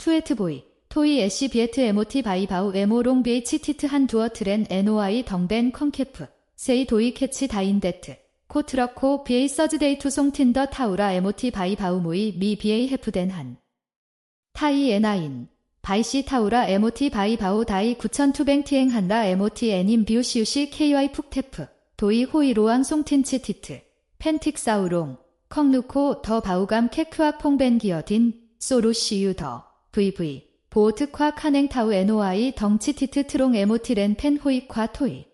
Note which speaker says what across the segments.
Speaker 1: 투에트보이, 토이 애쉬 비에트 에모티 바이바우 에모롱 베이치 티트 한 두어 트렌 NOI 덩벤 컨케프, 세이 도이 캐치 다인데트, 코트러코 비에이 서즈데이 투송 틴더 타우라 에모티 바이바우 모이 미 비에이 헤프덴 한. 타이 에나인, 바이시 타우라 에모티 바이바우 다이 9000투뱅 티행 한다 에모티 애님 비우시우시 KY 푹테프, 도이 호이 로앙 송틴치 티트, 펜틱 사우롱, 컹누코 더 바우감 케크악 퐁벤 기어딘, 소루시유 더, VV 보호특화 카냉타우 NOI 덩치티트 트롱 에모티렌 펜호이콰 토이.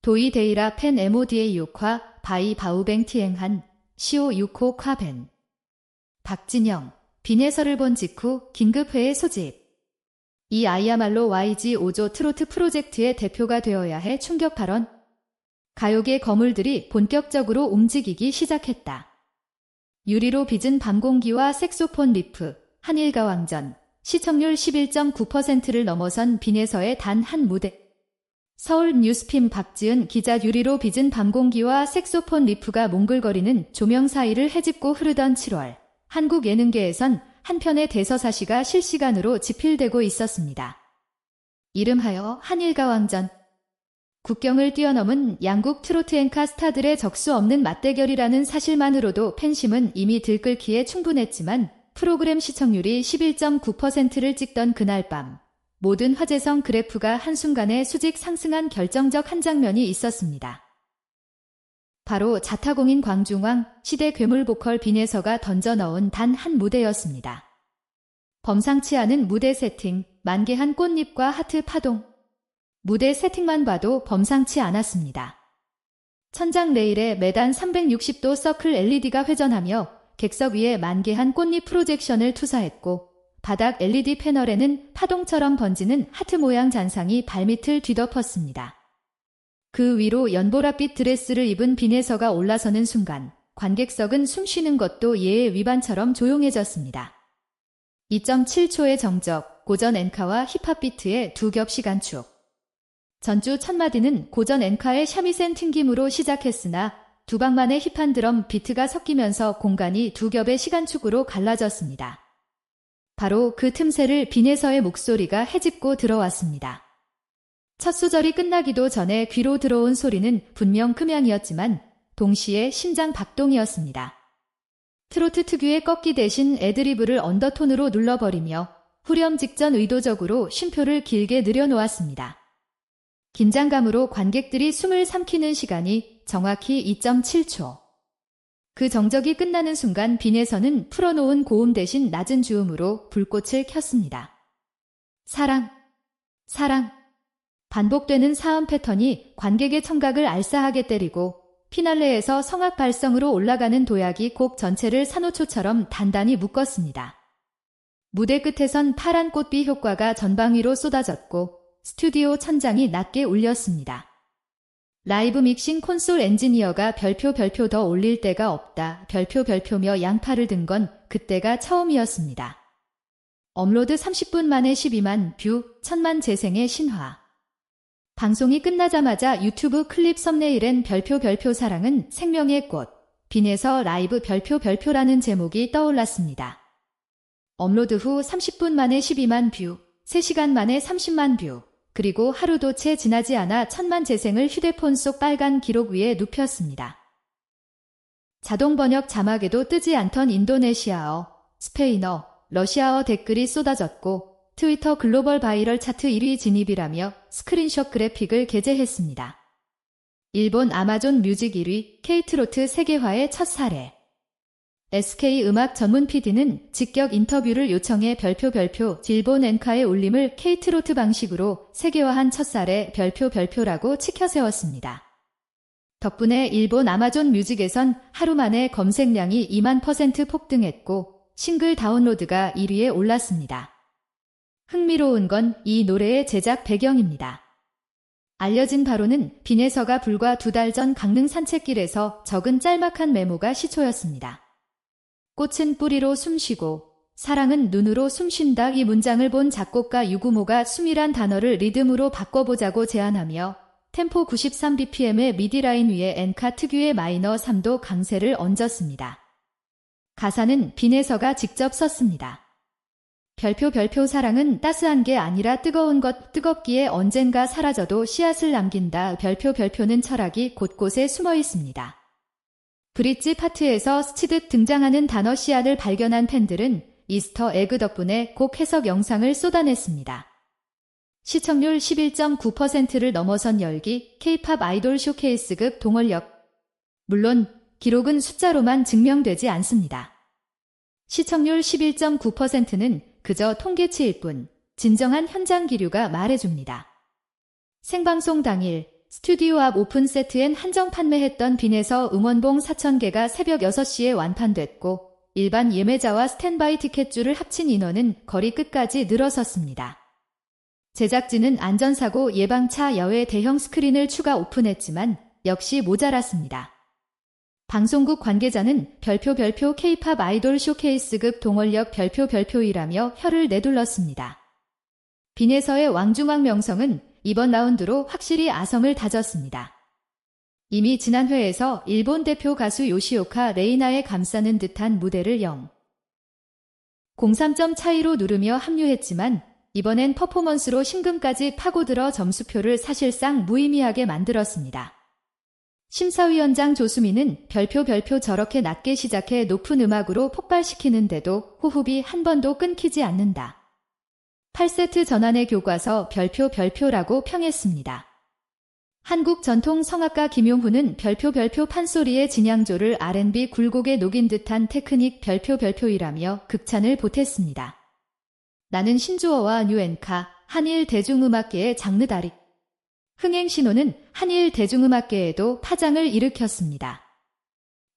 Speaker 1: 도이 데이라 펜 MODA 유화 바이 바우뱅 티행한 시오 유코 콰벤. 박진영 빈해설을 본 직후 긴급회의 소집. 이 아이야말로 YG 5조 트로트 프로젝트의 대표가 되어야 해 충격 발언. 가요계 거물들이 본격적으로 움직이기 시작했다. 유리로 빚은 밤공기와 색소폰 리프, 한일가 왕전, 시청률 11.9%를 넘어선 빈에서의 단 한 무대. 서울 뉴스핌 박지은 기자 유리로 빚은 밤공기와 색소폰 리프가 몽글거리는 조명 사이를 헤집고 흐르던 7월. 한국 예능계에선 한 편의 대서사시가 실시간으로 집필되고 있었습니다. 이름하여 한일가 왕전. 국경을 뛰어넘은 양국 트로트 앵카 스타들의 적수 없는 맞대결이라는 사실만으로도 팬심은 이미 들끓기에 충분했지만 프로그램 시청률이 11.9%를 찍던 그날 밤 모든 화제성 그래프가 한순간에 수직 상승한 결정적 한 장면이 있었습니다. 바로 자타공인 광중왕 시대 괴물 보컬 빈에서가 던져 넣은 단 한 무대였습니다. 범상치 않은 무대 세팅, 만개한 꽃잎과 하트 파동. 무대 세팅만 봐도 범상치 않았습니다. 천장 레일에 매단 360도 서클 LED가 회전하며 객석 위에 만개한 꽃잎 프로젝션을 투사했고 바닥 LED 패널에는 파동처럼 번지는 하트 모양 잔상이 발밑을 뒤덮었습니다. 그 위로 연보라빛 드레스를 입은 빈에서가 올라서는 순간 관객석은 숨 쉬는 것도 예의 위반처럼 조용해졌습니다. 2.7초의 정적, 고전 엔카와 힙합 비트의 두 겹 시간축. 전주 첫 마디는 고전 엔카의 샤미센 튕김으로 시작했으나 두 방만의 힙한 드럼 비트가 섞이면서 공간이 두 겹의 시간축으로 갈라졌습니다. 바로 그 틈새를 빈에서의 목소리가 헤집고 들어왔습니다. 첫 소절이 끝나기도 전에 귀로 들어온 소리는 분명 금양이었지만 동시에 심장 박동이었습니다. 트로트 특유의 꺾기 대신 애드리브를 언더톤으로 눌러버리며 후렴 직전 의도적으로 쉼표를 길게 늘여놓았습니다. 긴장감으로 관객들이 숨을 삼키는 시간이 정확히 2.7초. 그 정적이 끝나는 순간 빈에서는 풀어놓은 고음 대신 낮은 주음으로 불꽃을 켰습니다. 사랑, 사랑. 반복되는 사음 패턴이 관객의 청각을 알싸하게 때리고 피날레에서 성악 발성으로 올라가는 도약이 곡 전체를 산호초처럼 단단히 묶었습니다. 무대 끝에선 파란 꽃비 효과가 전방위로 쏟아졌고 스튜디오 천장이 낮게 울렸습니다. 라이브 믹싱 콘솔 엔지니어가 별표 별표 더 올릴 데가 없다. 별표 별표며 양팔을 든 건 그때가 처음이었습니다. 업로드 30분 만에 12만 뷰, 1000만 재생의 신화. 방송이 끝나자마자 유튜브 클립 썸네일엔 별표 별표 사랑은 생명의 꽃, 빈에서 라이브 별표 별표라는 제목이 떠올랐습니다. 업로드 후 30분 만에 12만 뷰, 3시간 만에 30만 뷰, 그리고 하루도 채 지나지 않아 천만 재생을 휴대폰 속 빨간 기록 위에 눕혔습니다. 자동 번역 자막에도 뜨지 않던 인도네시아어, 스페인어, 러시아어 댓글이 쏟아졌고 트위터 글로벌 바이럴 차트 1위 진입이라며 스크린샷 그래픽을 게재했습니다. 일본 아마존 뮤직 1위 K트로트 세계화의 첫 사례. SK 음악 전문 PD는 직격 인터뷰를 요청해 별표 별표 일본 엔카의 울림을 K트로트 방식으로 세계화한 첫 사례 별표 별표라고 치켜세웠습니다. 덕분에 일본 아마존 뮤직에선 하루 만에 검색량이 2만 퍼센트 폭등했고 싱글 다운로드가 1위에 올랐습니다. 흥미로운 건 이 노래의 제작 배경입니다. 알려진 바로는 빈에서가 불과 두 달 전 강릉 산책길에서 적은 짤막한 메모가 시초였습니다. 꽃은 뿌리로 숨쉬고 사랑은 눈으로 숨쉰다 이 문장을 본 작곡가 유구모가 숨이란 단어를 리듬으로 바꿔보자고 제안하며 템포 93bpm의 미디 라인 위에 엔카 특유의 마이너 3도 강세를 얹었습니다. 가사는 빈에서가 직접 썼습니다. 별표 별표 사랑은 따스한 게 아니라 뜨거운 것 뜨겁기에 언젠가 사라져도 씨앗을 남긴다. 별표 별표는 철학이 곳곳에 숨어 있습니다. 브릿지 파트에서 스치듯 등장하는 단어 씨앗을 발견한 팬들은 이스터 에그 덕분에 곡 해석 영상을 쏟아냈습니다. 시청률 11.9%를 넘어선 열기 K-팝 아이돌 쇼케이스급 동원력. 물론 기록은 숫자로만 증명되지 않습니다. 시청률 11.9%는 그저 통계치일 뿐 진정한 현장 기류가 말해줍니다. 생방송 당일 스튜디오 앞 오픈 세트엔 한정 판매했던 빈에서 응원봉 4,000개가 새벽 6시에 완판됐고 일반 예매자와 스탠바이 티켓줄을 합친 인원은 거리 끝까지 늘어섰습니다. 제작진은 안전사고 예방차 야외 대형 스크린을 추가 오픈했지만 역시 모자랐습니다. 방송국 관계자는 별표 별표 K-팝 아이돌 쇼케이스급 동원력 별표 별표이라며 혀를 내둘렀습니다. 빈에서의 왕중왕 명성은 이번 라운드로 확실히 아성을 다졌습니다. 이미 지난 회에서 일본 대표 가수 요시오카 레이나에 감싸는 듯한 무대를 0. 03점 차이로 누르며 합류했지만 이번엔 퍼포먼스로 심금까지 파고들어 점수표를 사실상 무의미하게 만들었습니다. 심사위원장 조수민은 별표 별표 저렇게 낮게 시작해 높은 음악으로 폭발시키는데도 호흡이 한 번도 끊기지 않는다. 8세트 전환의 교과서 별표 별표라고 평했습니다. 한국 전통 성악가 김용훈은 별표 별표 판소리의 진양조를 R&B 굴곡에 녹인 듯한 테크닉 별표 별표이라며 극찬을 보탰습니다. 나는 신주어와 뉴엔카, 한일 대중음악계의 장르 다리. 흥행 신호는 한일 대중음악계에도 파장을 일으켰습니다.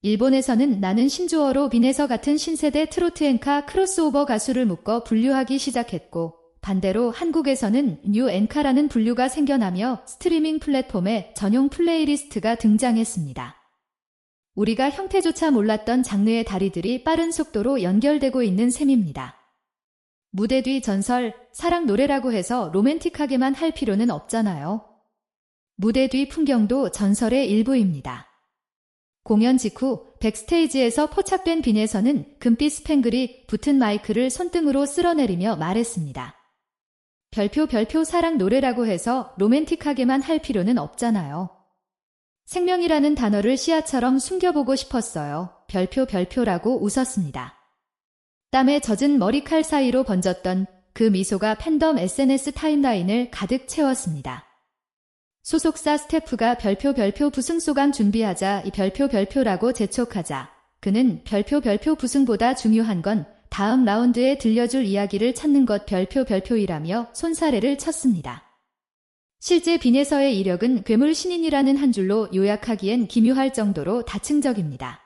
Speaker 1: 일본에서는 나는 신주어로 빈에서 같은 신세대 트로트 앵카 크로스오버 가수를 묶어 분류하기 시작했고 반대로 한국에서는 뉴 앵카라는 분류가 생겨나며 스트리밍 플랫폼에 전용 플레이리스트가 등장했습니다. 우리가 형태조차 몰랐던 장르의 다리들이 빠른 속도로 연결되고 있는 셈입니다. 무대 뒤 전설, 사랑 노래라고 해서 로맨틱하게만 할 필요는 없잖아요. 무대 뒤 풍경도 전설의 일부입니다. 공연 직후 백스테이지에서 포착된 빈에서는 금빛 스팽글이 붙은 마이크를 손등으로 쓸어내리며 말했습니다. 별표 별표 사랑 노래라고 해서 로맨틱하게만 할 필요는 없잖아요. 생명이라는 단어를 씨앗처럼 숨겨보고 싶었어요. 별표 별표라고 웃었습니다. 땀에 젖은 머리칼 사이로 번졌던 그 미소가 팬덤 SNS 타임라인을 가득 채웠습니다. 소속사 스태프가 별표 별표 부승 소감 준비하자 이 별표 별표라고 재촉하자 그는 별표 별표 부승보다 중요한 건 다음 라운드에 들려줄 이야기를 찾는 것 별표 별표이라며 손사래를 쳤습니다. 실제 빈에서의 이력은 괴물 신인이라는 한 줄로 요약하기엔 기묘할 정도로 다층적입니다.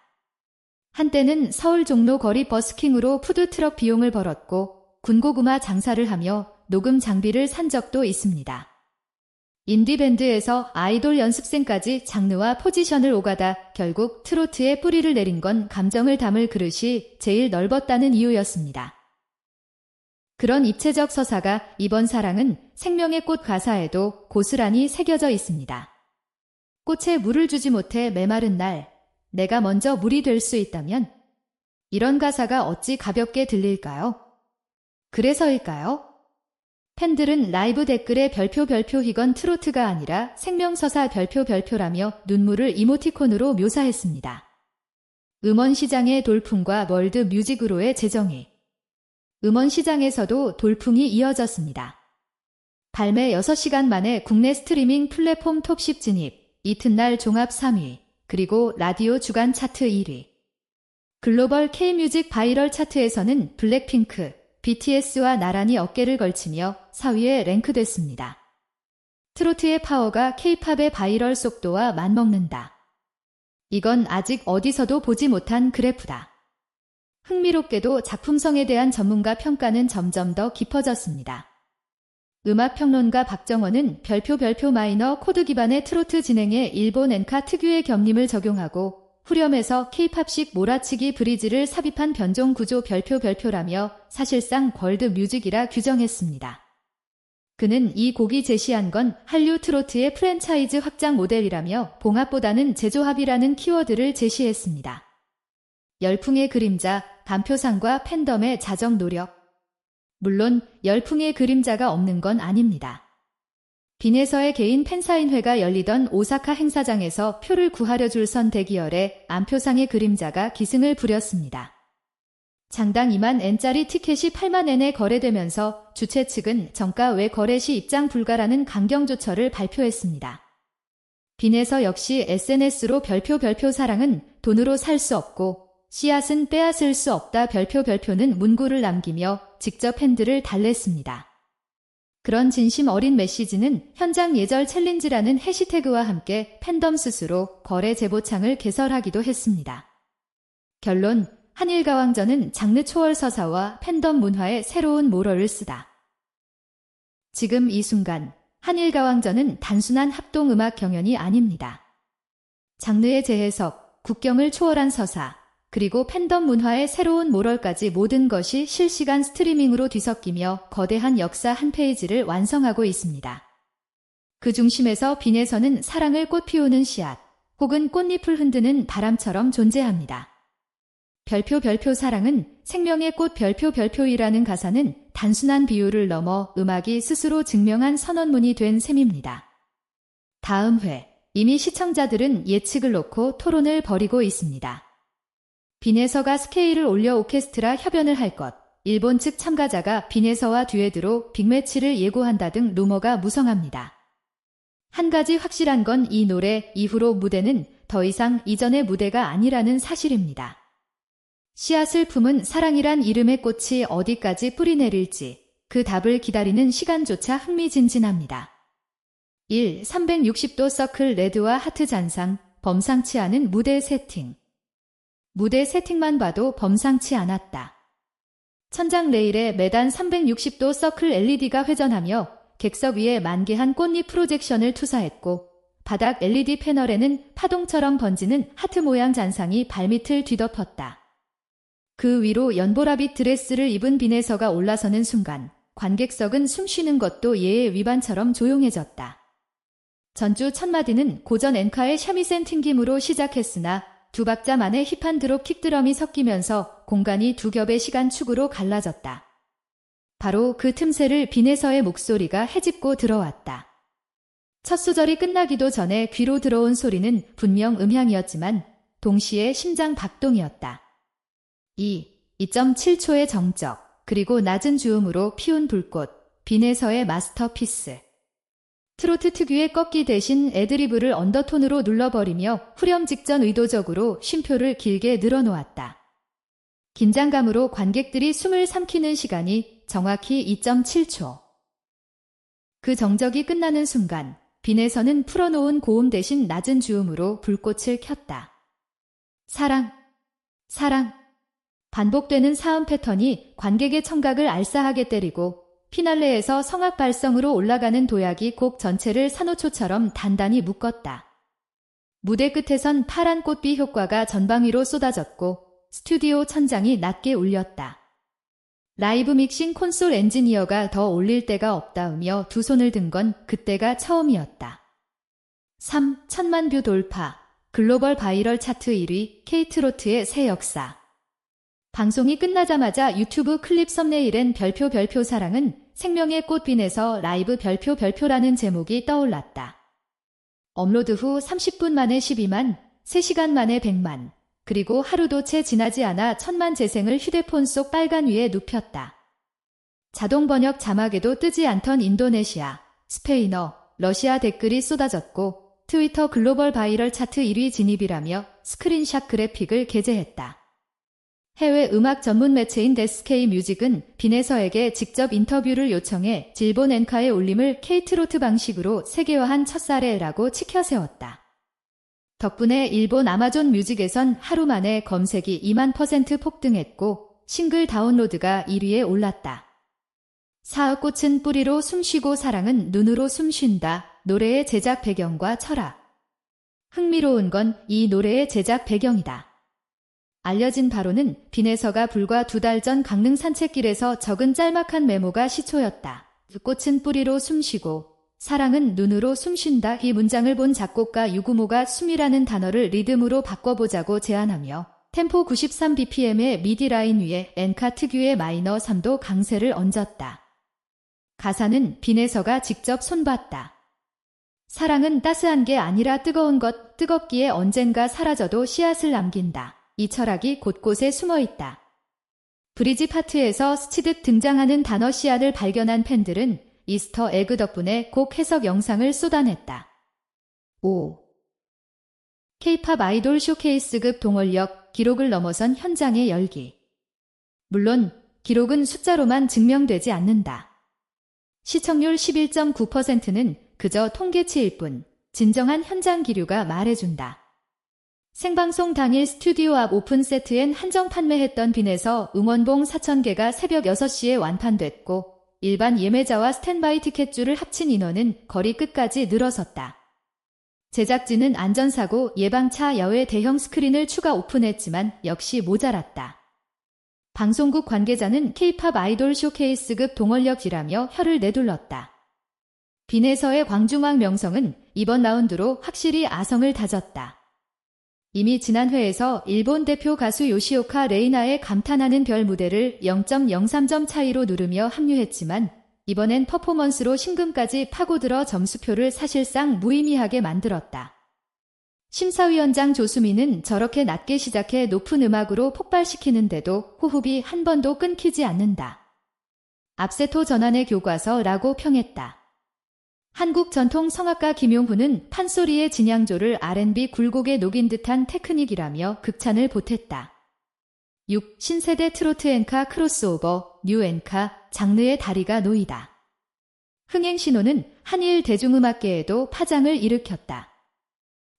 Speaker 1: 한때는 서울 종로 거리 버스킹으로 푸드트럭 비용을 벌었고 군고구마 장사를 하며 녹음 장비를 산 적도 있습니다. 인디밴드에서 아이돌 연습생까지 장르와 포지션을 오가다 결국 트로트에 뿌리를 내린 건 감정을 담을 그릇이 제일 넓었다는 이유였습니다. 그런 입체적 서사가 이번 사랑은 생명의 꽃 가사에도 고스란히 새겨져 있습니다. 꽃에 물을 주지 못해 메마른 날, 내가 먼저 물이 될 수 있다면 이런 가사가 어찌 가볍게 들릴까요? 그래서일까요? 팬들은 라이브 댓글에 별표 별표 이건 트로트가 아니라 생명서사 별표 별표라며 눈물을 이모티콘으로 묘사했습니다. 음원 시장의 돌풍과 월드 뮤직으로의 재정의 음원 시장에서도 돌풍이 이어졌습니다. 발매 6시간 만에 국내 스트리밍 플랫폼 톱10 진입, 이튿날 종합 3위, 그리고 라디오 주간 차트 1위. 글로벌 K뮤직 바이럴 차트에서는 블랙핑크, BTS와 나란히 어깨를 걸치며 4위에 랭크됐습니다. 트로트의 파워가 K-팝의 바이럴 속도와 맞먹는다. 이건 아직 어디서도 보지 못한 그래프다. 흥미롭게도 작품성에 대한 전문가 평가는 점점 더 깊어졌습니다. 음악평론가 박정원은 별표 별표 마이너 코드 기반의 트로트 진행에 일본 엔카 특유의 겸림을 적용하고 후렴에서 케이팝식 몰아치기 브리지를 삽입한 변종 구조 별표 별표라며 사실상 월드 뮤직이라 규정했습니다. 그는 이 곡이 제시한 건 한류 트로트의 프랜차이즈 확장 모델이라며 봉합보다는 제조합이라는 키워드를 제시했습니다. 열풍의 그림자, 단표상과 팬덤의 자정 노력, 물론 열풍의 그림자가 없는 건 아닙니다. 빈에서의 개인 팬사인회가 열리던 오사카 행사장에서 표를 구하려 줄선 대기열에 안표상의 그림자가 기승을 부렸습니다. 장당 2만 N짜리 티켓이 8만 N에 거래되면서 주최 측은 정가 외 거래 시 입장 불가라는 강경 조처를 발표했습니다. 빈에서 역시 SNS로 별표 별표 사랑은 돈으로 살 수 없고 씨앗은 빼앗을 수 없다 별표 별표는 문구를 남기며 직접 팬들을 달랬습니다. 그런 진심 어린 메시지는 현장 예절 챌린지라는 해시태그와 함께 팬덤 스스로 거래 제보창을 개설하기도 했습니다. 결론 한일가왕전은 장르 초월 서사와 팬덤 문화의 새로운 모럴을 쓰다. 지금 이 순간 한일가왕전은 단순한 합동음악 경연이 아닙니다. 장르의 재해석, 국경을 초월한 서사, 그리고 팬덤 문화의 새로운 모럴까지 모든 것이 실시간 스트리밍으로 뒤섞이며 거대한 역사 한 페이지를 완성하고 있습니다. 그 중심에서 빈에서는 사랑을 꽃 피우는 씨앗, 혹은 꽃잎을 흔드는 바람처럼 존재합니다. 별표 별표 사랑은 생명의 꽃 별표 별표이라는 가사는 단순한 비유를 넘어 음악이 스스로 증명한 선언문이 된 셈입니다. 다음 회, 이미 시청자들은 예측을 놓고 토론을 벌이고 있습니다. 빈에서가 스케일을 올려 오케스트라 협연을 할 것, 일본 측 참가자가 빈에서와 듀엣으로 빅매치를 예고한다 등 루머가 무성합니다. 한 가지 확실한 건 이 노래 이후로 무대는 더 이상 이전의 무대가 아니라는 사실입니다. 씨앗을 품은 사랑이란 이름의 꽃이 어디까지 뿌리내릴지 그 답을 기다리는 시간조차 흥미진진합니다. 1. 360도 서클 레드와 하트 잔상, 범상치 않은 무대 세팅. 무대 세팅만 봐도 범상치 않았다. 천장 레일에 매단 360도 서클 LED가 회전하며 객석 위에 만개한 꽃잎 프로젝션을 투사했고 바닥 LED 패널에는 파동처럼 번지는 하트 모양 잔상이 발밑을 뒤덮었다. 그 위로 연보라빛 드레스를 입은 비네서가 올라서는 순간 관객석은 숨쉬는 것도 예의 위반처럼 조용해졌다. 전주 첫 마디는 고전 엔카의 샤미센 튕김으로 시작했으나 두 박자 만에 힙한 드롭 킥드럼이 섞이면서 공간이 두 겹의 시간 축으로 갈라졌다. 바로 그 틈새를 빈에서의 목소리가 헤집고 들어왔다. 첫 소절이 끝나기도 전에 귀로 들어온 소리는 분명 음향이었지만 동시에 심장 박동이었다. 2. 2.7초의 정적, 그리고 낮은 주음으로 피운 불꽃, 빈에서의 마스터피스. 트로트 특유의 꺾기 대신 애드리브를 언더톤으로 눌러버리며 후렴 직전 의도적으로 쉼표를 길게 늘어놓았다. 긴장감으로 관객들이 숨을 삼키는 시간이 정확히 2.7초. 그 정적이 끝나는 순간 빈에서는 풀어놓은 고음 대신 낮은 주음으로 불꽃을 켰다. 사랑, 사랑. 반복되는 사음 패턴이 관객의 청각을 알싸하게 때리고 피날레에서 성악 발성으로 올라가는 도약이 곡 전체를 산호초처럼 단단히 묶었다. 무대 끝에선 파란 꽃비 효과가 전방 위로 쏟아졌고 스튜디오 천장이 낮게 울렸다. 라이브 믹싱 콘솔 엔지니어가 더 올릴 데가 없다으며 두 손을 든 건 그때가 처음이었다. 3. 천만 뷰 돌파 글로벌 바이럴 차트 1위 케이트로트의 새 역사 방송이 끝나자마자 유튜브 클립 썸네일엔 별표 별표 사랑은 생명의 꽃빈에서 라이브 별표 별표라는 제목이 떠올랐다. 업로드 후 30분 만에 12만, 3시간 만에 100만, 그리고 하루도 채 지나지 않아 천만 재생을 휴대폰 속 빨간 위에 눕혔다. 자동 번역 자막에도 뜨지 않던 인도네시아, 스페인어, 러시아 댓글이 쏟아졌고 트위터 글로벌 바이럴 차트 1위 진입이라며 스크린샷 그래픽을 게재했다. 해외 음악 전문 매체인 데스케이 뮤직은 빈에서에게 직접 인터뷰를 요청해 질본 엔카의 올림을 케이트로트 방식으로 세계화한 첫 사례라고 치켜세웠다. 덕분에 일본 아마존 뮤직에선 하루 만에 검색이 2만 퍼센트 폭등했고 싱글 다운로드가 1위에 올랐다. 사흘꽃은 뿌리로 숨쉬고 사랑은 눈으로 숨쉰다. 노래의 제작 배경과 철학. 흥미로운 건 이 노래의 제작 배경이다. 알려진 바로는 빈에서가 불과 두 달 전 강릉 산책길에서 적은 짤막한 메모가 시초였다. 꽃은 뿌리로 숨쉬고 사랑은 눈으로 숨쉰다. 이 문장을 본 작곡가 유구모가 숨이라는 단어를 리듬으로 바꿔보자고 제안하며 템포 93bpm의 미디 라인 위에 엔카 특유의 마이너 3도 강세를 얹었다. 가사는 빈에서가 직접 손봤다. 사랑은 따스한 게 아니라 뜨거운 것, 뜨겁기에 언젠가 사라져도 씨앗을 남긴다. 이 철학이 곳곳에 숨어 있다. 브리지 파트에서 스치듯 등장하는 단어 씨앗을 발견한 팬들은 이스터 에그 덕분에 곡 해석 영상을 쏟아냈다. 5. K-팝 아이돌 쇼케이스급 동원력 기록을 넘어선 현장의 열기. 물론 기록은 숫자로만 증명되지 않는다. 시청률 11.9%는 그저 통계치일 뿐 진정한 현장 기류가 말해준다. 생방송 당일 스튜디오 앞 오픈 세트엔 한정 판매했던 빈에서 응원봉 4,000개가 새벽 6시에 완판됐고 일반 예매자와 스탠바이 티켓줄을 합친 인원은 거리 끝까지 늘어섰다. 제작진은 안전사고 예방차 야외 대형 스크린을 추가 오픈했지만 역시 모자랐다. 방송국 관계자는 K-팝 아이돌 쇼케이스급 동원력이라며 혀를 내둘렀다. 빈에서의 광중왕 명성은 이번 라운드로 확실히 아성을 다졌다. 이미 지난 회에서 일본 대표 가수 요시오카 레이나의 감탄하는 별 무대를 0.03점 차이로 누르며 합류했지만 이번엔 퍼포먼스로 신금까지 파고들어 점수표를 사실상 무의미하게 만들었다. 심사위원장 조수민은 저렇게 낮게 시작해 높은 음악으로 폭발시키는데도 호흡이 한 번도 끊기지 않는다. 앞세토 전환의 교과서라고 평했다. 한국 전통 성악가 김용훈은 판소리의 진양조를 R&B 굴곡에 녹인 듯한 테크닉이라며 극찬을 보탰다. 6. 신세대 트로트 엔카 크로스오버, 뉴 엔카, 장르의 다리가 놓이다. 흥행 신호는 한일 대중음악계에도 파장을 일으켰다.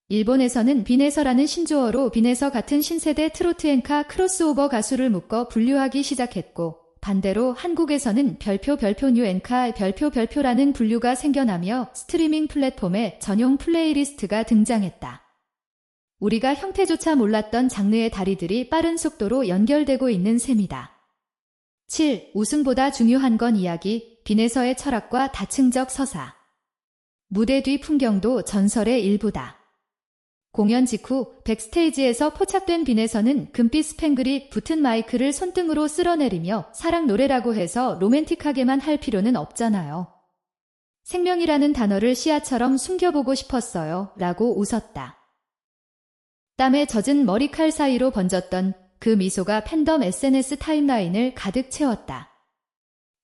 Speaker 1: 일본에서는 빈에서라는 신조어로 빈에서 같은 신세대 트로트 엔카 크로스오버 가수를 묶어 분류하기 시작했고 반대로 한국에서는 별표 별표 뉴 엔카 별표 별표라는 분류가 생겨나며 스트리밍 플랫폼에 전용 플레이리스트가 등장했다. 우리가 형태조차 몰랐던 장르의 다리들이 빠른 속도로 연결되고 있는 셈이다. 7. 우승보다 중요한 건 이야기, 빈에서의 철학과 다층적 서사. 무대 뒤 풍경도 전설의 일부다. 공연 직후 백스테이지에서 포착된 빈에서는 금빛 스팽글이 붙은 마이크를 손등으로 쓸어내리며 사랑 노래라고 해서 로맨틱하게만 할 필요는 없잖아요. 생명이라는 단어를 시야처럼 숨겨보고 싶었어요. 라고 웃었다. 땀에 젖은 머리칼 사이로 번졌던 그 미소가 팬덤 SNS 타임라인을 가득 채웠다.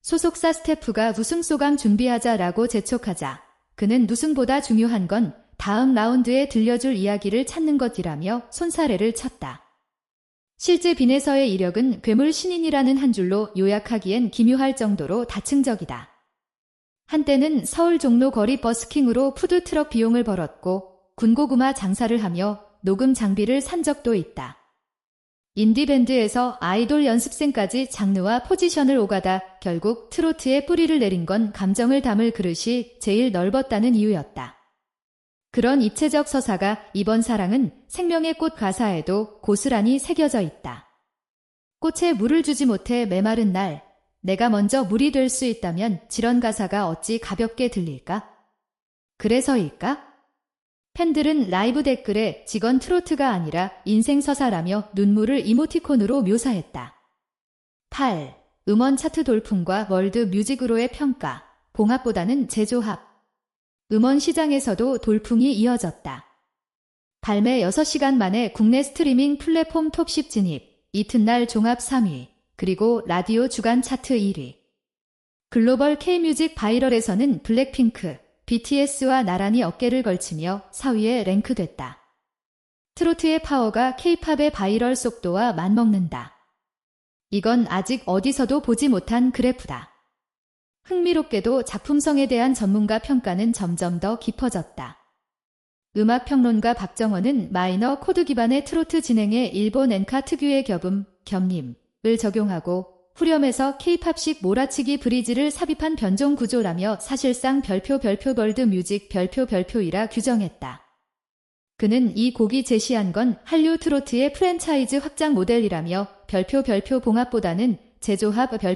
Speaker 1: 소속사 스태프가 우승 소감 준비하자라고 재촉하자 그는 우승보다 중요한 건 다음 라운드에 들려줄 이야기를 찾는 것이라며 손사래를 쳤다. 실제 빈에서의 이력은 괴물 신인이라는 한 줄로 요약하기엔 기묘할 정도로 다층적이다. 한때는 서울 종로 거리 버스킹으로 푸드트럭 비용을 벌었고 군고구마 장사를 하며 녹음 장비를 산 적도 있다. 인디밴드에서 아이돌 연습생까지 장르와 포지션을 오가다 결국 트로트에 뿌리를 내린 건 감정을 담을 그릇이 제일 넓었다는 이유였다. 그런 입체적 서사가 이번 사랑은 생명의 꽃 가사에도 고스란히 새겨져 있다. 꽃에 물을 주지 못해 메마른 날, 내가 먼저 물이 될 수 있다면 지런 가사가 어찌 가볍게 들릴까? 그래서일까? 팬들은 라이브 댓글에 직원 트로트가 아니라 인생 서사라며 눈물을 이모티콘으로 묘사했다. 8. 음원 차트 돌풍과 월드 뮤직으로의 평가. 봉합보다는 재조합. 음원 시장에서도 돌풍이 이어졌다. 발매 6시간 만에 국내 스트리밍 플랫폼 톱10 진입, 이튿날 종합 3위, 그리고 라디오 주간 차트 1위. 글로벌 K뮤직 바이럴에서는 블랙핑크, BTS와 나란히 어깨를 걸치며 4위에 랭크됐다. 트로트의 파워가 K-팝의 바이럴 속도와 맞먹는다. 이건 아직 어디서도 보지 못한 그래프다. 흥미롭게도 작품성에 대한 전문가 평가는 점점 더 깊어졌다. 음악평론가 박정원은 마이너 코드 기반의 트로트 진행에 일본 엔카 특유의 겹음, 겹림을 적용하고 후렴에서 케이팝식 몰아치기 브리지를 삽입한 변종 구조라며 사실상 별표 별표 벌드 뮤직 별표 별표이라 규정했다. 그는 이 곡이 제시한 건 한류 트로트의 프랜차이즈 확장 모델이라며 별표 별표 봉합보다는 제조합 별